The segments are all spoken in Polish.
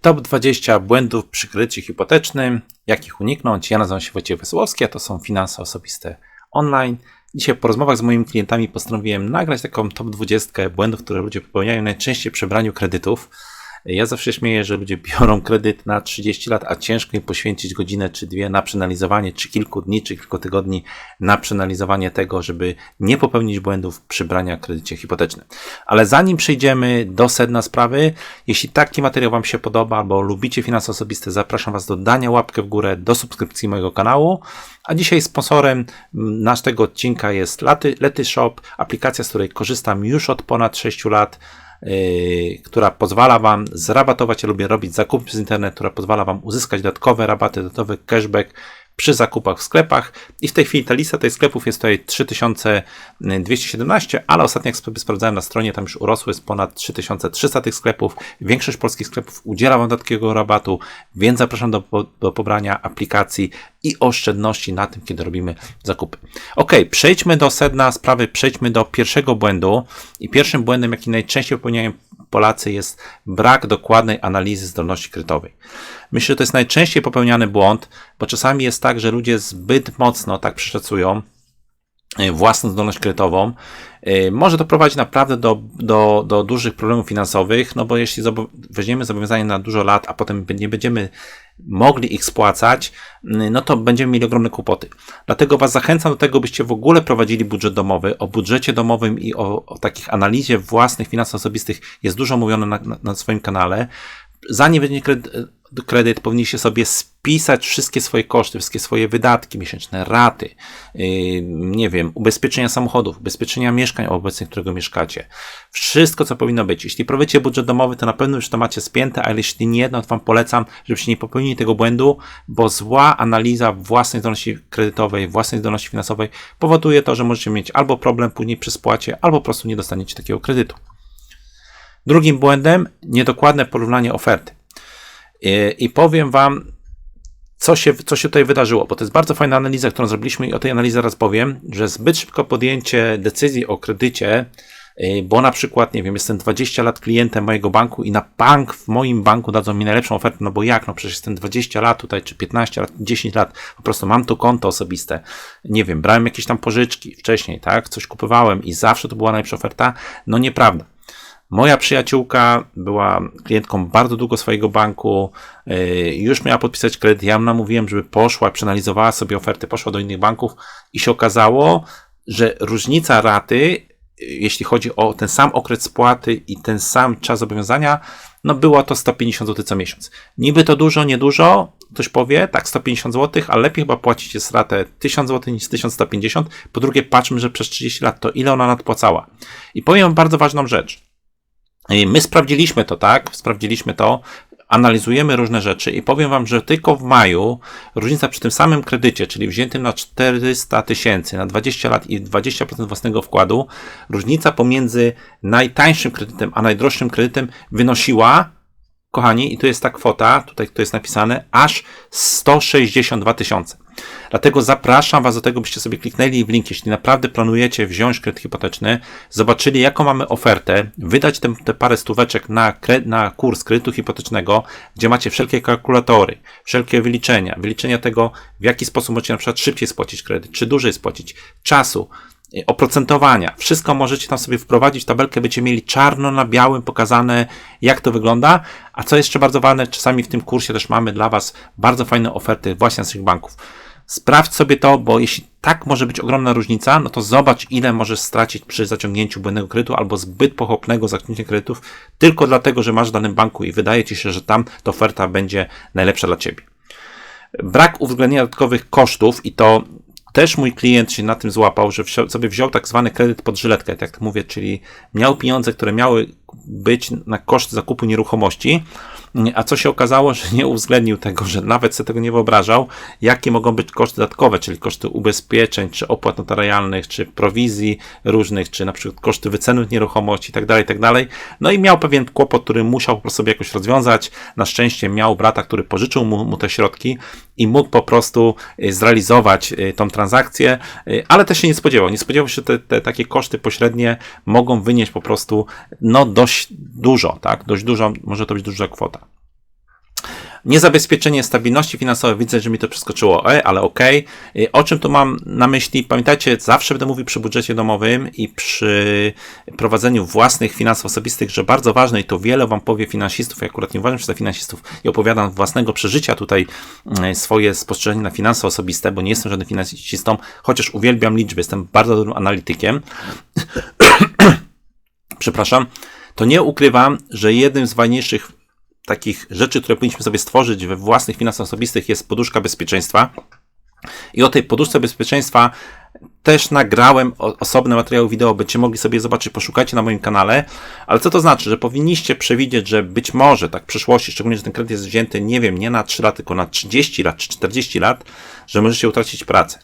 Top 20 błędów przy kredycie hipotecznym, jak ich uniknąć. Ja nazywam się Wojciech Wesołowski, a to są finanse osobiste online. Dzisiaj po rozmowach z moimi klientami postanowiłem nagrać taką top 20 błędów, które ludzie popełniają najczęściej przy braniu kredytów. Ja zawsze śmieję, że ludzie biorą kredyt na 30 lat, a ciężko im poświęcić godzinę czy dwie na przeanalizowanie, czy kilku dni, czy kilku tygodni na przeanalizowanie tego, żeby nie popełnić błędów przy braniu kredycie hipotecznym. Ale zanim przejdziemy do sedna sprawy, jeśli taki materiał Wam się podoba albo lubicie finanse osobiste, zapraszam Was do dania łapkę w górę, do subskrypcji mojego kanału. A dzisiaj sponsorem naszego odcinka jest Lety, Lety Shop, aplikacja, z której korzystam już od ponad 6 lat. Yy, która pozwala Wam zrabatować, lubię robić zakupy z internetu, która pozwala Wam uzyskać dodatkowe rabaty, dodatkowy cashback przy zakupach w sklepach. I w tej chwili ta lista tych sklepów jest tutaj 3217, ale ostatnio jak sobie sprawdzałem na stronie, tam już urosły z ponad 3300 tych sklepów. Większość polskich sklepów udziela Wam takiego rabatu, więc zapraszam do, do pobrania aplikacji i oszczędności na tym, kiedy robimy zakupy. Ok, przejdźmy do sedna sprawy, przejdźmy do pierwszego błędu. I pierwszym błędem, jaki najczęściej popełniają Polacy, jest brak dokładnej analizy zdolności kredytowej. Myślę, że to jest najczęściej popełniany błąd, bo czasami jest tak, że ludzie zbyt mocno tak przeszacują własną zdolność kredytową. E, może to prowadzić naprawdę do, do, do dużych problemów finansowych, no bo jeśli weźmiemy zobowiązanie na dużo lat, a potem nie będziemy mogli ich spłacać, no to będziemy mieli ogromne kłopoty. Dlatego Was zachęcam do tego, byście w ogóle prowadzili budżet domowy. O budżecie domowym i o, o takich analizie własnych finansów osobistych jest dużo mówione na, na, na swoim kanale. Zanim weźmiecie kredyt, kredyt, powinniście sobie spisać wszystkie swoje koszty, wszystkie swoje wydatki miesięczne, raty, yy, nie wiem, ubezpieczenia samochodów, ubezpieczenia mieszkań obecnych, którego mieszkacie. Wszystko, co powinno być. Jeśli prowadzicie budżet domowy, to na pewno już to macie spięte, ale jeśli nie, no to Wam polecam, żebyście nie popełnili tego błędu, bo zła analiza własnej zdolności kredytowej, własnej zdolności finansowej powoduje to, że możecie mieć albo problem później przy spłacie, albo po prostu nie dostaniecie takiego kredytu. Drugim błędem, niedokładne porównanie oferty. I powiem Wam, co się, co się tutaj wydarzyło, bo to jest bardzo fajna analiza, którą zrobiliśmy i o tej analizie zaraz powiem, że zbyt szybko podjęcie decyzji o kredycie, y, bo na przykład, nie wiem, jestem 20 lat klientem mojego banku i na bank w moim banku dadzą mi najlepszą ofertę, no bo jak, no przecież jestem 20 lat tutaj, czy 15 lat, 10 lat, po prostu mam tu konto osobiste, nie wiem, brałem jakieś tam pożyczki wcześniej, tak, coś kupowałem i zawsze to była najlepsza oferta, no nieprawda. Moja przyjaciółka była klientką bardzo długo swojego banku, y, już miała podpisać kredyt. Ja namówiłem, żeby poszła, przeanalizowała sobie oferty, poszła do innych banków i się okazało, że różnica raty, y, jeśli chodzi o ten sam okres spłaty i ten sam czas zobowiązania, no było to 150 zł co miesiąc. Niby to dużo, niedużo, ktoś powie, tak 150 zł, ale lepiej chyba płacić jest ratę 1000 zł niż 1150. Po drugie, patrzmy, że przez 30 lat to ile ona nadpłacała. I powiem bardzo ważną rzecz. My sprawdziliśmy to, tak? Sprawdziliśmy to, analizujemy różne rzeczy i powiem Wam, że tylko w maju różnica przy tym samym kredycie, czyli wziętym na 400 tysięcy, na 20 lat i 20% własnego wkładu, różnica pomiędzy najtańszym kredytem a najdroższym kredytem wynosiła, kochani, i tu jest ta kwota, tutaj to jest napisane, aż 162 tysiące. Dlatego zapraszam Was do tego, byście sobie kliknęli w link, jeśli naprawdę planujecie wziąć kredyt hipoteczny, zobaczyli jaką mamy ofertę, wydać te, te parę stóweczek na, na kurs kredytu hipotecznego, gdzie macie wszelkie kalkulatory, wszelkie wyliczenia, wyliczenia tego, w jaki sposób możecie na przykład szybciej spłacić kredyt, czy dłużej spłacić, czasu, y, oprocentowania. Wszystko możecie tam sobie wprowadzić tabelkę, będziecie mieli czarno na białym pokazane, jak to wygląda. A co jeszcze bardzo ważne, czasami w tym kursie też mamy dla Was bardzo fajne oferty właśnie z tych banków. Sprawdź sobie to, bo jeśli tak może być ogromna różnica, no to zobacz, ile możesz stracić przy zaciągnięciu błędnego kredytu albo zbyt pochopnego zaciągnięcia kredytów, tylko dlatego, że masz w danym banku i wydaje ci się, że tam ta oferta będzie najlepsza dla ciebie. Brak uwzględnienia dodatkowych kosztów i to też mój klient się na tym złapał, że sobie wziął tak zwany kredyt pod żyletkę, tak mówię, czyli miał pieniądze, które miały być na koszt zakupu nieruchomości, a co się okazało, że nie uwzględnił tego, że nawet sobie tego nie wyobrażał, jakie mogą być koszty dodatkowe, czyli koszty ubezpieczeń, czy opłat notarialnych, czy prowizji różnych, czy na przykład koszty wyceny nieruchomości itd., tak itd. Tak no i miał pewien kłopot, który musiał po prostu sobie jakoś rozwiązać. Na szczęście miał brata, który pożyczył mu, mu te środki i mógł po prostu y, zrealizować y, tą transakcję, y, ale też się nie spodziewał. Nie spodziewał się, że te, te takie koszty pośrednie mogą wynieść po prostu no dość dużo, tak? Dość dużo, może to być duża kwota. Niezabezpieczenie stabilności finansowej, widzę, że mi to przeskoczyło, e, ale okej. Okay. O czym tu mam na myśli? Pamiętajcie, zawsze będę mówił przy budżecie domowym i przy prowadzeniu własnych finansów osobistych, że bardzo ważne i to wiele wam powie finansistów, ja akurat nie uważam się za finansistów i opowiadam własnego przeżycia tutaj mm, swoje spostrzeżenie na finanse osobiste, bo nie jestem żadnym finansistą, chociaż uwielbiam liczby, jestem bardzo dobrym analitykiem. Przepraszam. To nie ukrywam, że jednym z ważniejszych takich rzeczy, które powinniśmy sobie stworzyć we własnych finansach osobistych jest poduszka bezpieczeństwa. I o tej poduszce bezpieczeństwa też nagrałem osobne materiały wideo, będziecie mogli sobie zobaczyć, poszukajcie na moim kanale. Ale co to znaczy? Że powinniście przewidzieć, że być może tak w przyszłości, szczególnie, że ten kredyt jest wzięty, nie wiem, nie na 3 lata, tylko na 30 lat czy 40 lat, że możecie utracić pracę.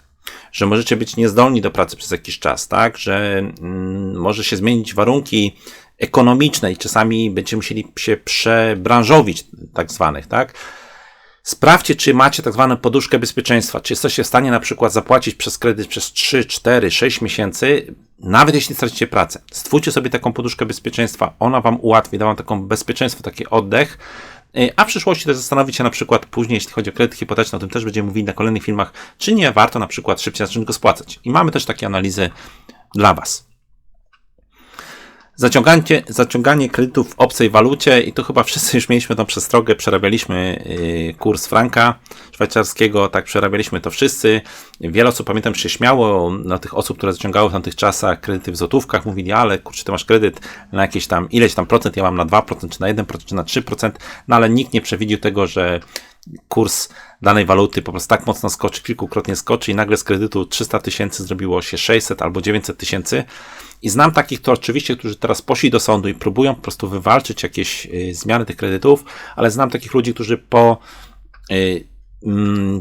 Że możecie być niezdolni do pracy przez jakiś czas, tak? Że mm, może się zmienić warunki ekonomiczne i czasami będziecie musieli się przebranżowić, tak zwanych, tak? Sprawdźcie, czy macie tak zwaną poduszkę bezpieczeństwa, czy jesteście w stanie na przykład zapłacić przez kredyt przez 3, 4, 6 miesięcy, nawet jeśli stracicie pracę. Stwórzcie sobie taką poduszkę bezpieczeństwa, ona Wam ułatwi, da Wam taką bezpieczeństwo, taki oddech, y, a w przyszłości też zastanowić się na przykład później, jeśli chodzi o kredyt hipoteczny, o tym też będziemy mówili na kolejnych filmach, czy nie warto na przykład szybciej zacząć go spłacać. I mamy też takie analizy dla Was. Zaciąganie, zaciąganie kredytów w obcej walucie i tu chyba wszyscy już mieliśmy tą przestrogę, przerabialiśmy yy, kurs franka szwajcarskiego, tak przerabialiśmy to wszyscy. Wiele osób pamiętam się śmiało na tych osób, które zaciągały w tamtych czasach kredyty w złotówkach, mówili, ale kurczę, ty masz kredyt na jakieś tam ileś tam procent, ja mam na 2%, czy na 1%, czy na 3%, no ale nikt nie przewidział tego, że kurs danej waluty po prostu tak mocno skoczy, kilkukrotnie skoczy i nagle z kredytu 300 tysięcy zrobiło się 600 albo 900 tysięcy. I znam takich, to oczywiście, którzy teraz poszli do sądu i próbują po prostu wywalczyć jakieś y, zmiany tych kredytów, ale znam takich ludzi, którzy po y,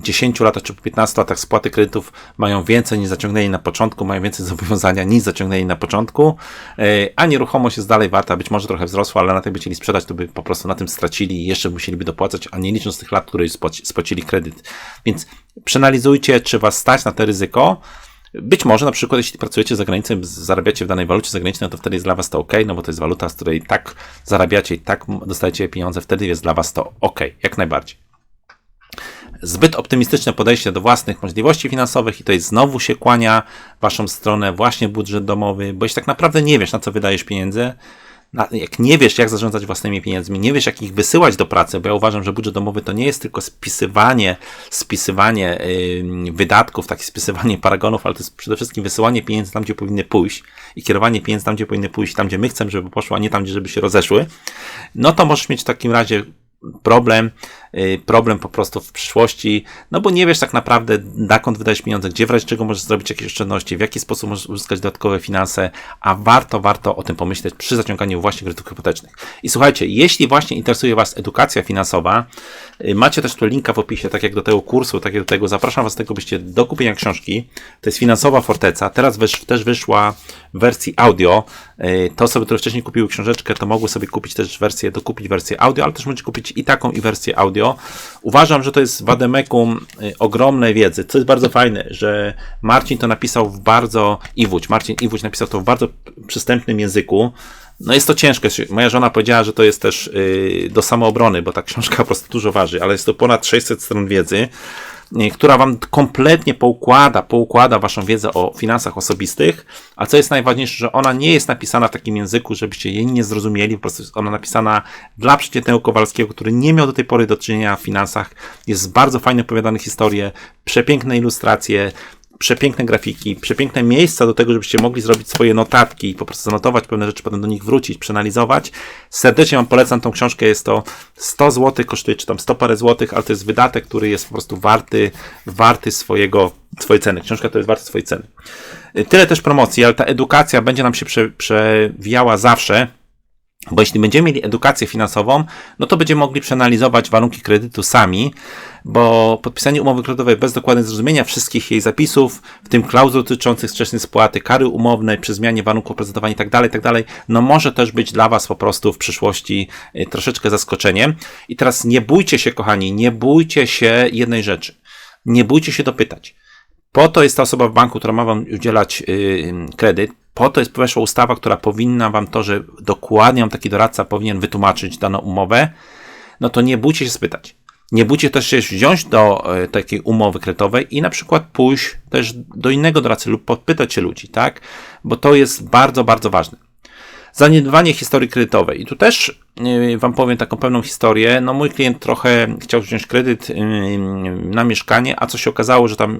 10 mm, latach czy po 15 latach spłaty kredytów mają więcej niż zaciągnęli na początku, mają więcej zobowiązania niż zaciągnęli na początku, y, a nieruchomość jest dalej warta, być może trochę wzrosła, ale na tym by chcieli sprzedać, to by po prostu na tym stracili i jeszcze musieliby dopłacać, a nie licząc tych lat, które już spłacili kredyt. Więc przeanalizujcie, czy was stać na to ryzyko, być może na przykład, jeśli pracujecie za granicą, zarabiacie w danej walucie zagranicznej, no to wtedy jest dla Was to ok, no bo to jest waluta, z której tak zarabiacie i tak dostajecie pieniądze, wtedy jest dla Was to ok, jak najbardziej. Zbyt optymistyczne podejście do własnych możliwości finansowych i to jest znowu się kłania Waszą stronę właśnie budżet domowy, bo jeśli tak naprawdę nie wiesz, na co wydajesz pieniądze, jak nie wiesz, jak zarządzać własnymi pieniędzmi, nie wiesz, jak ich wysyłać do pracy, bo ja uważam, że budżet domowy to nie jest tylko spisywanie, spisywanie yy, wydatków, takie spisywanie paragonów, ale to jest przede wszystkim wysyłanie pieniędzy tam, gdzie powinny pójść i kierowanie pieniędzy tam, gdzie powinny pójść, tam, gdzie my chcemy, żeby poszło, a nie tam, gdzie żeby się rozeszły. No to możesz mieć w takim razie problem, problem po prostu w przyszłości, no bo nie wiesz tak naprawdę, dokąd wydać pieniądze, gdzie w razie czego możesz zrobić jakieś oszczędności, w jaki sposób możesz uzyskać dodatkowe finanse, a warto, warto o tym pomyśleć przy zaciąganiu właśnie kredytów hipotecznych. I słuchajcie, jeśli właśnie interesuje Was edukacja finansowa, y, macie też tu linka w opisie, tak jak do tego kursu, tak jak do tego, zapraszam Was do tego, byście do kupienia książki, to jest Finansowa Forteca, teraz wysz, też wyszła w wersji audio, y, to osoby, które wcześniej kupiły książeczkę, to mogły sobie kupić też wersję, dokupić wersję audio, ale też możecie kupić i taką, i wersję audio. Uważam, że to jest w Ademekum y, ogromnej wiedzy, co jest bardzo fajne, że Marcin to napisał w bardzo, Iwódź, Marcin Iwódź napisał to w bardzo przystępnym języku. No jest to ciężkie. Moja żona powiedziała, że to jest też yy, do samoobrony, bo ta książka po prostu dużo waży, ale jest to ponad 600 stron wiedzy która wam kompletnie poukłada, poukłada waszą wiedzę o finansach osobistych, a co jest najważniejsze, że ona nie jest napisana w takim języku, żebyście jej nie zrozumieli, po prostu jest ona napisana dla przeciętnego Kowalskiego, który nie miał do tej pory do czynienia w finansach. Jest bardzo fajnie opowiadane historie, przepiękne ilustracje, przepiękne grafiki, przepiękne miejsca do tego, żebyście mogli zrobić swoje notatki i po prostu zanotować pewne rzeczy, potem do nich wrócić, przeanalizować. Serdecznie Wam polecam tą książkę, jest to 100 zł, kosztuje czy tam 100 parę złotych, ale to jest wydatek, który jest po prostu warty, warty swojego, swojej ceny. Książka to jest warta swojej ceny. Tyle też promocji, ale ta edukacja będzie nam się prze, przewijała zawsze bo jeśli będziemy mieli edukację finansową, no to będziemy mogli przeanalizować warunki kredytu sami, bo podpisanie umowy kredytowej bez dokładnego zrozumienia wszystkich jej zapisów, w tym klauzul dotyczących wczesnej spłaty, kary umownej przy zmianie warunków oprocentowania itd., tak itd., tak no może też być dla Was po prostu w przyszłości y, troszeczkę zaskoczeniem. I teraz nie bójcie się, kochani, nie bójcie się jednej rzeczy. Nie bójcie się dopytać. Po to jest ta osoba w banku, która ma Wam udzielać yy, kredyt, po to jest weszła ustawa, która powinna wam to, że dokładnie taki doradca powinien wytłumaczyć daną umowę, no to nie bójcie się spytać. Nie bójcie też się wziąć do e, takiej umowy kredytowej i na przykład pójść też do innego doradcy lub podpytać się ludzi, tak? Bo to jest bardzo, bardzo ważne. Zaniedbywanie historii kredytowej. I tu też yy, Wam powiem taką pewną historię. No, mój klient trochę chciał wziąć kredyt na mieszkanie, a co się okazało, że tam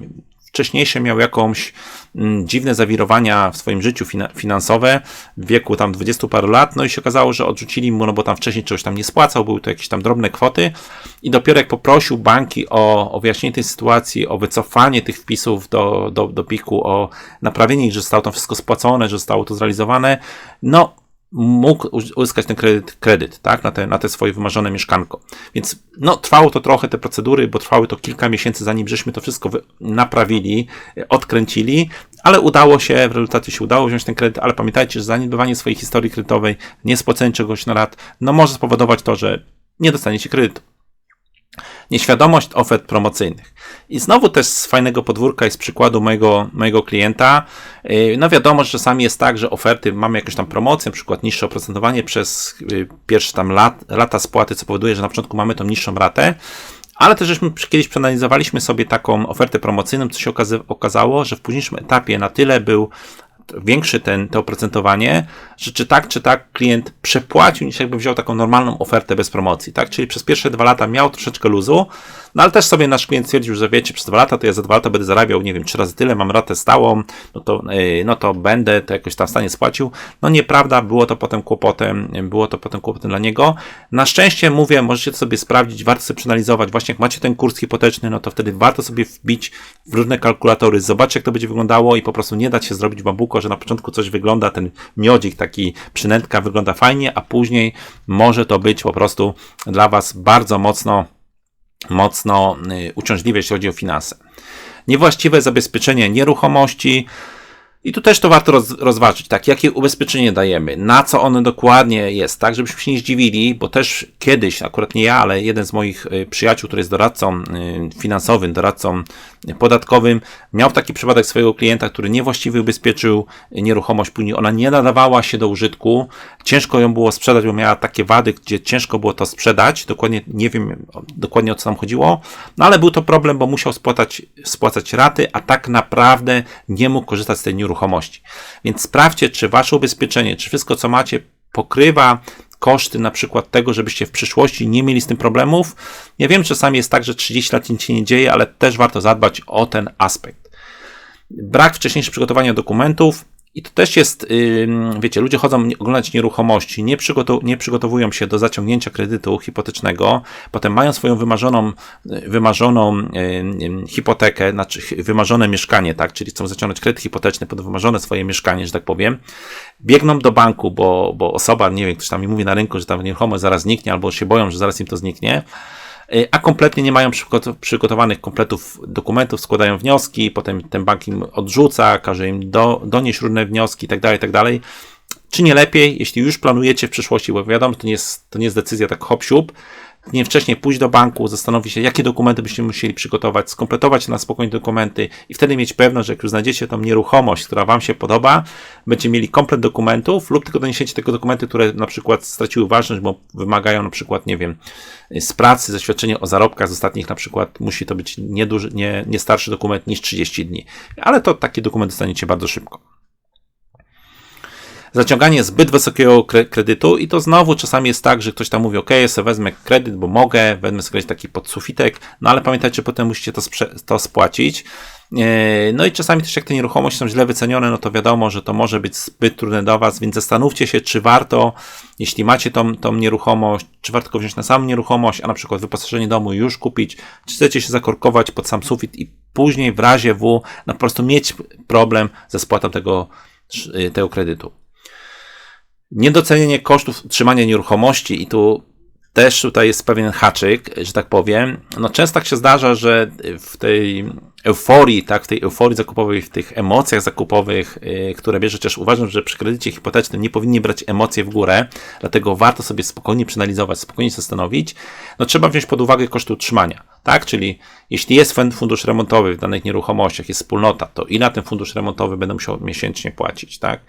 wcześniejsze miał jakąś mm, dziwne zawirowania w swoim życiu fina finansowe w wieku tam 20 paru lat, no i się okazało, że odrzucili mu, no bo tam wcześniej czegoś tam nie spłacał, były to jakieś tam drobne kwoty. I dopiero jak poprosił banki o, o wyjaśnienie tej sytuacji, o wycofanie tych wpisów do, do, do PIK-u, o naprawienie ich, że zostało tam wszystko spłacone, że zostało to zrealizowane, no mógł uzyskać ten kredyt, kredyt tak, na te, na te swoje wymarzone mieszkanko. Więc no, trwało to trochę te procedury, bo trwały to kilka miesięcy, zanim żeśmy to wszystko naprawili, odkręcili, ale udało się, w rezultacie się udało wziąć ten kredyt, ale pamiętajcie, że zaniedbywanie swojej historii kredytowej, niespłacenie czegoś na lat, no może spowodować to, że nie dostaniecie kredytu. Nieświadomość ofert promocyjnych. I znowu też z fajnego podwórka i z przykładu mojego, mojego klienta. Y, no wiadomo, że czasami jest tak, że oferty mamy jakąś tam promocję, na przykład niższe oprocentowanie przez y, pierwsze tam lat, lata spłaty, co powoduje, że na początku mamy tą niższą ratę. Ale też żeśmy kiedyś przeanalizowaliśmy sobie taką ofertę promocyjną, co się okazało, że w późniejszym etapie na tyle był większy ten, to oprocentowanie, że czy tak, czy tak klient przepłacił, niż jakby wziął taką normalną ofertę bez promocji, tak? Czyli przez pierwsze dwa lata miał troszeczkę luzu, no ale też sobie nasz klient stwierdził, że wiecie, przez dwa lata to ja za dwa lata będę zarabiał, nie wiem, trzy razy tyle, mam ratę stałą, no to, yy, no to będę to jakoś tam w stanie spłacił. No nieprawda, było to potem kłopotem, było to potem kłopotem dla niego. Na szczęście mówię, możecie to sobie sprawdzić, warto sobie przeanalizować, właśnie jak macie ten kurs hipoteczny, no to wtedy warto sobie wbić w różne kalkulatory, zobaczyć jak to będzie wyglądało i po prostu nie dać się zrobić babuko, że na początku coś wygląda, ten miodzik, taki przynętka wygląda fajnie, a później może to być po prostu dla Was bardzo mocno mocno y, uciążliwe, jeśli chodzi o finanse. Niewłaściwe zabezpieczenie nieruchomości, i tu też to warto roz, rozważyć, tak, jakie ubezpieczenie dajemy, na co ono dokładnie jest, tak, żebyśmy się nie zdziwili, bo też kiedyś, akurat nie ja, ale jeden z moich y, przyjaciół, który jest doradcą y, finansowym, doradcą podatkowym, miał taki przypadek swojego klienta, który niewłaściwie ubezpieczył nieruchomość, później ona nie nadawała się do użytku, ciężko ją było sprzedać, bo miała takie wady, gdzie ciężko było to sprzedać, dokładnie nie wiem dokładnie o co tam chodziło, no ale był to problem, bo musiał spłacać, spłacać raty, a tak naprawdę nie mógł korzystać z tej nieruchomości nieruchomości. Więc sprawdźcie, czy wasze ubezpieczenie, czy wszystko, co macie, pokrywa koszty na przykład tego, żebyście w przyszłości nie mieli z tym problemów. Ja wiem, czasami jest tak, że 30 lat nic się nie dzieje, ale też warto zadbać o ten aspekt. Brak wcześniejszego przygotowania dokumentów. I to też jest, wiecie, ludzie chodzą oglądać nieruchomości, nie, przygotow nie przygotowują się do zaciągnięcia kredytu hipotecznego, potem mają swoją wymarzoną, wymarzoną hipotekę, znaczy wymarzone mieszkanie, tak, czyli chcą zaciągnąć kredyt hipoteczny pod wymarzone swoje mieszkanie, że tak powiem, biegną do banku, bo, bo osoba, nie wiem, ktoś tam mi mówi na rynku, że ta nieruchomość zaraz zniknie, albo się boją, że zaraz im to zniknie, Y, a kompletnie nie mają przygotowanych kompletów dokumentów, składają wnioski, potem ten bank im odrzuca, każe im do, donieść różne wnioski itd., tak itd. Tak Czy nie lepiej, jeśli już planujecie w przyszłości, bo wiadomo, to nie jest, to nie jest decyzja tak hop siup, nie wcześniej pójść do banku, zastanowić się, jakie dokumenty byście musieli przygotować, skompletować na spokojnie dokumenty i wtedy mieć pewność, że jak już znajdziecie tą nieruchomość, która Wam się podoba, będziecie mieli komplet dokumentów lub tylko doniesiecie tego dokumenty, które na przykład straciły ważność, bo wymagają na przykład, nie wiem, z pracy, zaświadczenie o zarobkach z ostatnich na przykład, musi to być nie, duży, nie, nie starszy dokument niż 30 dni. Ale to taki dokument dostaniecie bardzo szybko zaciąganie zbyt wysokiego kredytu i to znowu czasami jest tak, że ktoś tam mówi, ok, ja sobie wezmę kredyt, bo mogę, wezmę sobie taki podsufitek, no ale pamiętajcie, potem musicie to, to spłacić. E, no i czasami też jak te nieruchomości są źle wycenione, no to wiadomo, że to może być zbyt trudne dla Was, więc zastanówcie się, czy warto, jeśli macie tą, tą nieruchomość, czy warto wziąć na samą nieruchomość, a na przykład wyposażenie domu już kupić, czy chcecie się zakorkować pod sam sufit i później w razie W no po prostu mieć problem ze spłatą tego, tego kredytu. Niedocenienie kosztów utrzymania nieruchomości i tu też tutaj jest pewien haczyk, że tak powiem. No często tak się zdarza, że w tej euforii, tak, w tej euforii zakupowej, w tych emocjach zakupowych, yy, które bierze, chociaż uważam, że przy kredycie hipotecznym nie powinni brać emocje w górę, dlatego warto sobie spokojnie przeanalizować, spokojnie zastanowić. No trzeba wziąć pod uwagę koszty utrzymania, tak, czyli jeśli jest fundusz remontowy w danych nieruchomościach, jest wspólnota, to ile ten fundusz remontowy będę musiał miesięcznie płacić, tak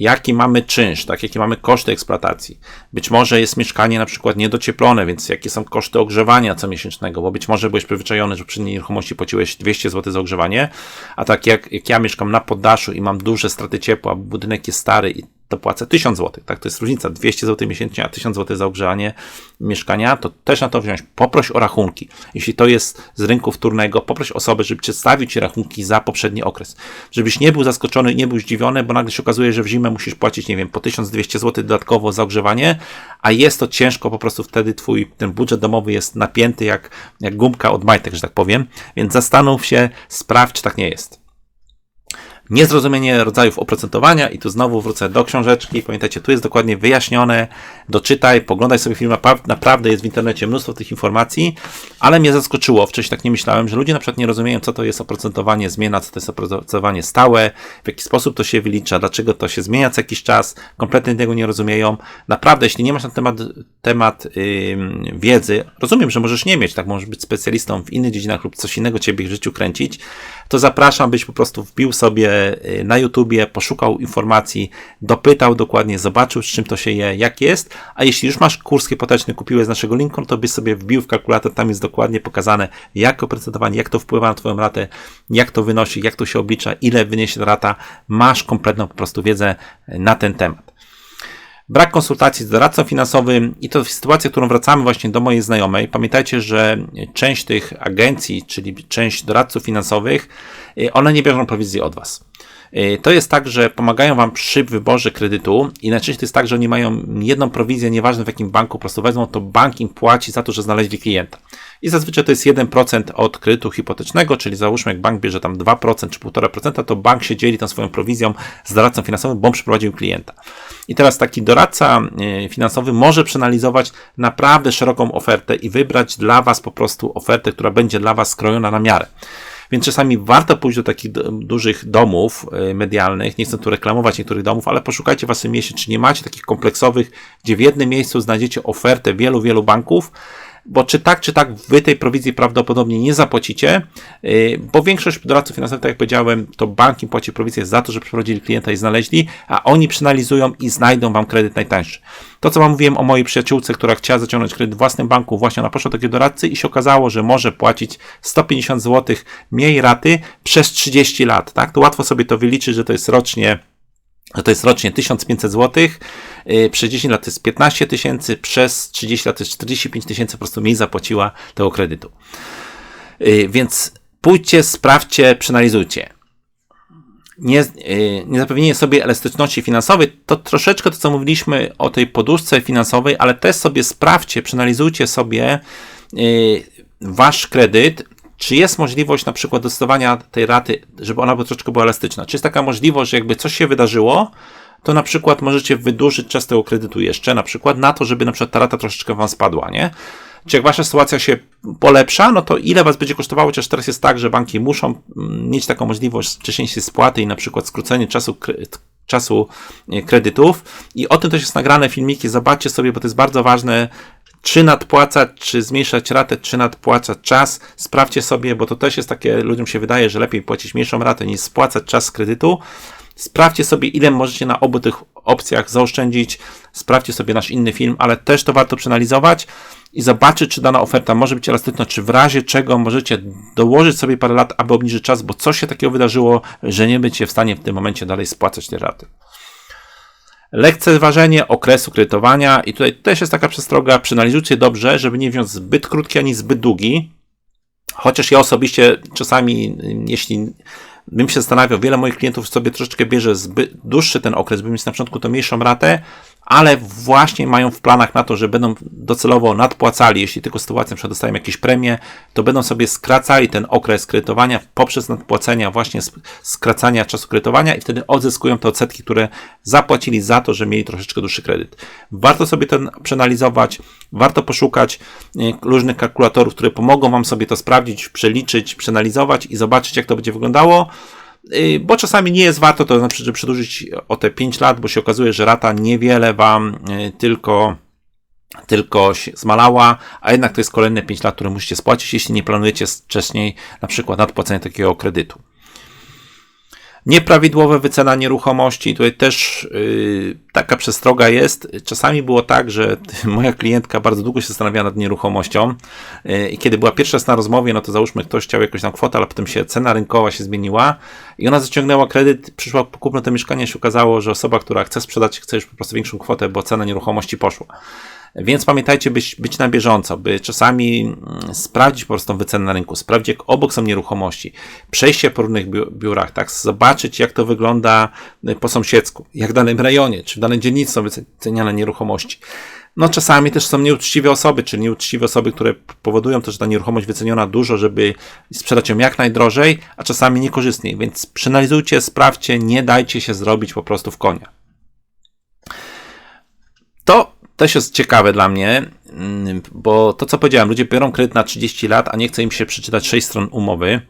jaki mamy czynsz, tak, jakie mamy koszty eksploatacji. Być może jest mieszkanie na przykład niedocieplone, więc jakie są koszty ogrzewania comiesięcznego, bo być może byłeś przyzwyczajony, że przy nieruchomości płaciłeś 200 zł za ogrzewanie, a tak jak, jak ja mieszkam na poddaszu i mam duże straty ciepła, budynek jest stary i to płacę 1000 zł. Tak, to jest różnica 200 zł miesięcznie, a 1000 zł za ogrzewanie mieszkania, to też na to wziąć. Poproś o rachunki. Jeśli to jest z rynku wtórnego, poproś osobę, żeby przedstawić Ci rachunki za poprzedni okres. Żebyś nie był zaskoczony, nie był zdziwiony, bo nagle się okazuje, że w zimę musisz płacić, nie wiem, po 1200 zł dodatkowo za ogrzewanie, a jest to ciężko, po prostu wtedy Twój ten budżet domowy jest napięty jak, jak gumka od majtek, że tak powiem. Więc zastanów się, sprawdź, czy tak nie jest niezrozumienie rodzajów oprocentowania i tu znowu wrócę do książeczki. Pamiętajcie, tu jest dokładnie wyjaśnione. Doczytaj, poglądaj sobie film. Naprawdę jest w internecie mnóstwo tych informacji, ale mnie zaskoczyło. Wcześniej tak nie myślałem, że ludzie na przykład nie rozumieją, co to jest oprocentowanie zmiana, co to jest oprocentowanie stałe, w jaki sposób to się wylicza, dlaczego to się zmienia co jakiś czas. Kompletnie tego nie rozumieją. Naprawdę, jeśli nie masz na temat, temat yy, wiedzy, rozumiem, że możesz nie mieć, tak możesz być specjalistą w innych dziedzinach lub coś innego ciebie w życiu kręcić, to zapraszam, byś po prostu wbił sobie y, na YouTubie, poszukał informacji, dopytał dokładnie, zobaczył, z czym to się je, jak jest, a jeśli już masz kurs hipoteczny, kupiłeś z naszego linku, to byś sobie wbił w kalkulator, tam jest dokładnie pokazane, jak oprocentowanie, jak to wpływa na twoją ratę, jak to wynosi, jak to się oblicza, ile wyniesie ta rata, masz kompletną po prostu wiedzę na ten temat. Brak konsultacji z doradcą finansowym i to w sytuacji, którą wracamy właśnie do mojej znajomej. Pamiętajcie, że część tych agencji, czyli część doradców finansowych, y, one nie biorą prowizji od Was. Y, to jest tak, że pomagają Wam przy wyborze kredytu i najczęściej to jest tak, że oni mają jedną prowizję, nieważne w jakim banku, po prostu wezmą, to bank im płaci za to, że znaleźli klienta. I zazwyczaj to jest 1% od kredytu hipotecznego, czyli załóżmy, jak bank bierze tam 2% czy 1,5%, to bank się dzieli tą swoją prowizją z doradcą finansowym, bo on przyprowadził klienta. I teraz taki doradca y, finansowy może przeanalizować naprawdę szeroką ofertę i wybrać dla Was po prostu ofertę, która będzie dla Was skrojona na miarę. Więc czasami warto pójść do takich dużych domów y, medialnych. Nie chcę tu reklamować niektórych domów, ale poszukajcie w waszym mieście, czy nie macie takich kompleksowych, gdzie w jednym miejscu znajdziecie ofertę wielu, wielu banków bo czy tak, czy tak wy tej prowizji prawdopodobnie nie zapłacicie, y, bo większość doradców finansowych, tak jak powiedziałem, to bank im płaci prowizję za to, że przeprowadzili klienta i znaleźli, a oni przeanalizują i znajdą wam kredyt najtańszy. To, co wam mówiłem o mojej przyjaciółce, która chciała zaciągnąć kredyt w własnym banku, właśnie ona poszła do takiego doradcy i się okazało, że może płacić 150 zł mniej raty przez 30 lat, tak? To łatwo sobie to wyliczyć, że to jest rocznie to jest rocznie 1500 zł, y, przez 10 lat to jest 15 tysięcy, przez 30 lat to jest 45 tysięcy, po prostu mniej zapłaciła tego kredytu. Y, więc pójdźcie, sprawdźcie, przeanalizujcie. Nie, y, nie zapewnienie sobie elastyczności finansowej, to troszeczkę to, co mówiliśmy o tej poduszce finansowej, ale też sobie sprawdźcie, przeanalizujcie sobie wasz kredyt, czy jest możliwość na przykład dostosowania tej raty, żeby ona troszeczkę była elastyczna? Czy jest taka możliwość, że jakby coś się wydarzyło, to na przykład możecie wydłużyć czas tego kredytu jeszcze, na przykład na to, żeby na przykład ta rata troszeczkę wam spadła, nie? Czy jak wasza sytuacja się polepsza, no to ile was będzie kosztowało? Chociaż teraz jest tak, że banki muszą mm, mieć taką możliwość wcześniejszej spłaty i na przykład skrócenie czasu czasu e, kredytów. I o tym też jest nagrane filmiki. Zobaczcie sobie, bo to jest bardzo ważne, czy nadpłacać, czy zmniejszać ratę, czy nadpłacać czas. Sprawdźcie sobie, bo to też jest takie, ludziom się wydaje, że lepiej płacić mniejszą ratę niż spłacać czas z kredytu. Sprawdźcie sobie, ile możecie na obu tych opcjach zaoszczędzić. Sprawdźcie sobie nasz inny film, ale też to warto przeanalizować i zobaczyć, czy dana oferta może być elastyczna, czy w razie czego możecie dołożyć sobie parę lat, aby obniżyć czas, bo coś się takiego wydarzyło, że nie będziecie w stanie w tym momencie dalej spłacać te raty. Lekceważenie okresu kredytowania i tutaj też jest taka przestroga, przeanalizujcie dobrze, żeby nie wziąć zbyt krótki ani zbyt długi. Chociaż ja osobiście czasami, jeśli bym się zastanawiał, wiele moich klientów sobie troszeczkę bierze zbyt dłuższy ten okres, by mieć na początku to mniejszą ratę, ale właśnie mają w planach na to, że będą docelowo nadpłacali, jeśli tylko sytuacją przedostają jakieś premie, to będą sobie skracali ten okres kredytowania poprzez nadpłacenia, właśnie skracania czasu kredytowania i wtedy odzyskują te odsetki, które zapłacili za to, że mieli troszeczkę dłuższy kredyt. Warto sobie to przeanalizować, warto poszukać e, różnych kalkulatorów, które pomogą Wam sobie to sprawdzić, przeliczyć, przeanalizować i zobaczyć, jak to będzie wyglądało. Y, bo czasami nie jest warto to znaczy, przedłużyć o te 5 lat, bo się okazuje, że rata niewiele wam y, tylko tylko się zmalała, a jednak to jest kolejne 5 lat, które musicie spłacić, jeśli nie planujecie wcześniej na przykład nadpłacenia takiego kredytu. Nieprawidłowe wycena nieruchomości, tutaj też yy, taka przestroga jest. Czasami było tak, że moja klientka bardzo długo się zastanawiała nad nieruchomością yy, i kiedy była pierwsza raz na rozmowie, no to załóżmy ktoś chciał jakąś tam kwotę, ale potem się cena rynkowa się zmieniła i ona zaciągnęła kredyt, przyszła po kupno to mieszkanie, się okazało, że osoba, która chce sprzedać, chce już po prostu większą kwotę, bo cena nieruchomości poszła. Więc pamiętajcie, być, być na bieżąco, by czasami mm, sprawdzić po prostu wycenę na rynku, sprawdzić jak obok są nieruchomości, przejście po różnych biurach, tak, zobaczyć jak to wygląda y, po sąsiedzku, jak w danym rejonie, czy w danej dzielnicy są wyceniane nieruchomości. No czasami też są nieuczciwe osoby, czyli nieuczciwe osoby, które powodują to, że ta nieruchomość wyceniona dużo, żeby sprzedać ją jak najdrożej, a czasami niekorzystniej. Więc przeanalizujcie, sprawdźcie, nie dajcie się zrobić po prostu w konia. To też jest ciekawe dla mnie, mm, bo to co powiedziałem, ludzie biorą kredyt na 30 lat, a nie chce im się przeczytać 6 stron umowy.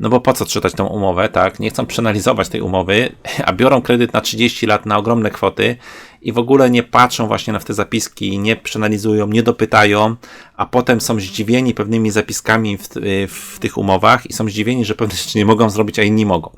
No bo po co czytać tą umowę, tak? Nie chcą przeanalizować tej umowy, a biorą kredyt na 30 lat na ogromne kwoty i w ogóle nie patrzą właśnie na te zapiski, nie przeanalizują, nie dopytają, a potem są zdziwieni pewnymi zapiskami w, w tych umowach i są zdziwieni, że pewne rzeczy nie mogą zrobić, a inni mogą.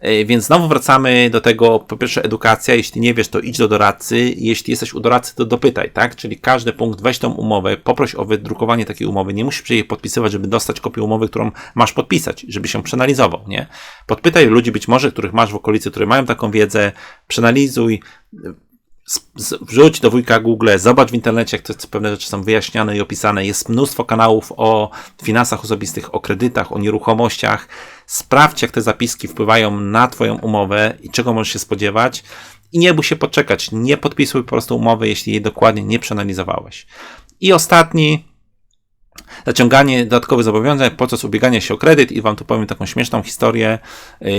E, więc znowu wracamy do tego, po pierwsze edukacja, jeśli nie wiesz, to idź do doradcy, jeśli jesteś u doradcy, to dopytaj, tak? Czyli każdy punkt, weź tą umowę, poproś o wydrukowanie takiej umowy, nie musisz jej podpisywać, żeby dostać kopię umowy, którą masz podpisać, żeby się przeanalizował, nie? Podpytaj ludzi być może, których masz w okolicy, które mają taką wiedzę, przeanalizuj, wrzuć do wujka Google, zobacz w internecie, jak to pewne rzeczy są wyjaśniane i opisane. Jest mnóstwo kanałów o finansach osobistych, o kredytach, o nieruchomościach. Sprawdź, jak te zapiski wpływają na Twoją umowę i czego możesz się spodziewać. I nie bój się poczekać. Nie podpisuj po prostu umowy, jeśli jej dokładnie nie przeanalizowałeś. I ostatni, zaciąganie dodatkowych zobowiązań, proces ubiegania się o kredyt i wam tu powiem taką śmieszną historię. Yy,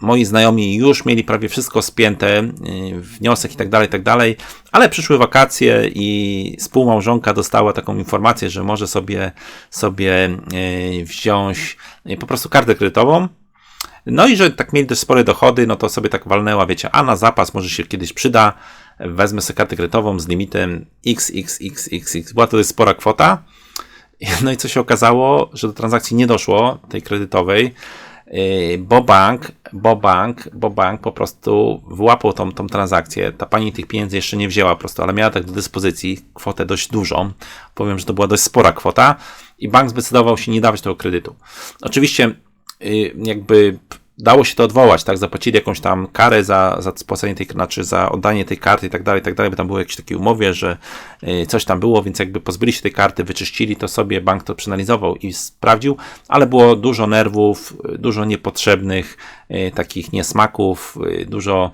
moi znajomi już mieli prawie wszystko spięte, yy, wniosek i tak dalej, tak dalej, ale przyszły wakacje i współmałżonka dostała taką informację, że może sobie, sobie yy, wziąć po prostu kartę kredytową. No i że tak mieli też spore dochody, no to sobie tak walnęła, wiecie, a na zapas może się kiedyś przyda, wezmę sobie kartę kredytową z limitem XXXXX. Była to dość spora kwota. No i co się okazało, że do transakcji nie doszło, tej kredytowej, yy, bo bank, bo bank, bo bank po prostu wyłapał tą, tą transakcję. Ta pani tych pieniędzy jeszcze nie wzięła po prostu, ale miała tak do dyspozycji kwotę dość dużą. Powiem, że to była dość spora kwota i bank zdecydował się nie dawać tego kredytu. Oczywiście yy, jakby dało się to odwołać, tak, zapłacili jakąś tam karę za, za spłacenie tej, znaczy za oddanie tej karty i tak dalej, i tak dalej, bo tam było jakieś takie umowie, że y, coś tam było, więc jakby pozbyli się tej karty, wyczyścili to sobie, bank to przeanalizował i sprawdził, ale było dużo nerwów, dużo niepotrzebnych y, takich niesmaków, y, dużo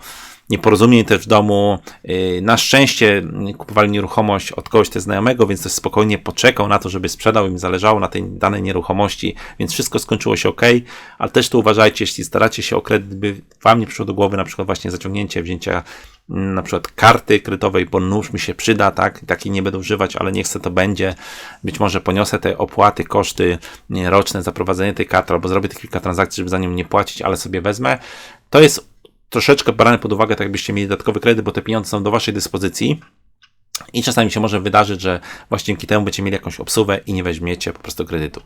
nieporozumień też w domu. Y, na szczęście kupowali nieruchomość od kogoś też znajomego, więc też spokojnie poczekał na to, żeby sprzedał, im zależało na tej danej nieruchomości, więc wszystko skończyło się ok, ale też tu uważajcie, jeśli staracie się o kredyt, by wam nie przyszło do głowy na przykład właśnie zaciągnięcie, wzięcia mm, na przykład karty kredytowej, bo nóż mi się przyda, tak, takiej nie będę używać, ale nie chcę, to będzie. Być może poniosę te opłaty, koszty roczne za prowadzenie tej karty, albo zrobię te kilka transakcji, żeby za nią nie płacić, ale sobie wezmę. To jest troszeczkę brane pod uwagę, tak byście mieli dodatkowy kredyt, bo te pieniądze są do Waszej dyspozycji. I czasami się może wydarzyć, że właśnie dzięki temu będziecie mieli jakąś obsługę i nie weźmiecie po prostu kredytu.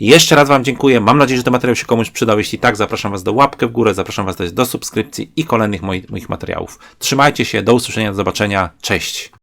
Jeszcze raz Wam dziękuję. Mam nadzieję, że ten materiał się komuś przydał. Jeśli tak, zapraszam Was do łapkę w górę, zapraszam Was do subskrypcji i kolejnych moich, moich materiałów. Trzymajcie się, do usłyszenia, do zobaczenia. Cześć!